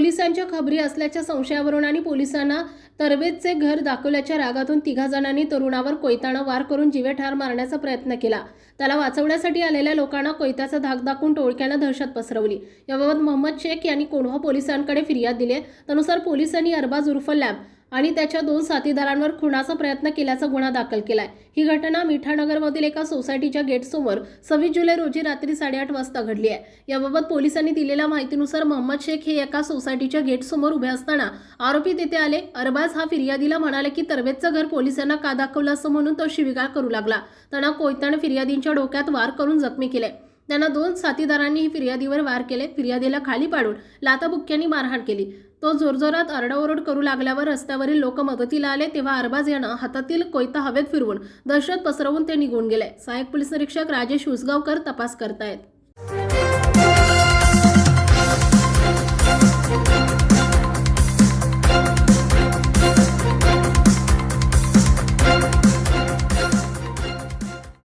पोलिसांच्या खबरी असल्याच्या संशयावरून आणि पोलिसांना तरवेजचे घर दाखवल्याच्या रागातून तिघा जणांनी तरुणावर कोयतानं वार करून जीवे ठार मारण्याचा प्रयत्न केला. त्याला वाचवण्यासाठी आलेल्या लोकांना कोयत्याचा धाक दाखवून टोळक्यानं दहशत पसरवली. याबाबत मोहम्मद शेख यांनी कोंढवा पोलिसांकडे फिर्याद दिली त्यानुसार पोलिसांनी अरबाज उर्फ लॅब आणि त्याच्या दोन साथीदारांवर खुणाचा प्रयत्न केल्याचा गुन्हा दाखल केलाय. ही घटना मिठानगरमधील एका सोसायटीच्या गेटसमोर सव्वीस जुलै रोजी रात्री साडेआठ वाजता घडली आहे. याबाबत पोलिसांनी दिलेल्या माहितीनुसार मोहम्मद शेख हे एका सोसायटीच्या गेटसमोर उभे असताना आरोपी तेथे आले. अरबाज हा फिर्यादीला म्हणाले की तरबेजचं घर पोलिसांना का दाखवलं असं म्हणून तो शिविगाळ करू लागला. त्यांना कोयताने फिर्यादींच्या डोक्यात वार करून जखमी केले त्यांना दोन साथीदारांनी ही फिर्यादीवर वार केले फिर्यादीला खाली पाडून लाताबुक्क्यांनी मारहाण केली. तो जोरजोरात आरडाओरड करू लागल्यावर रस्त्यावरील लोक मदतीला आले तेव्हा अरबाज यानं हातातील कोयता हवेत फिरवून दहशत पसरवून ते निघून गेले. सहाय्यक पोलीस निरीक्षक राजेश उसगावकर तपास करतायत.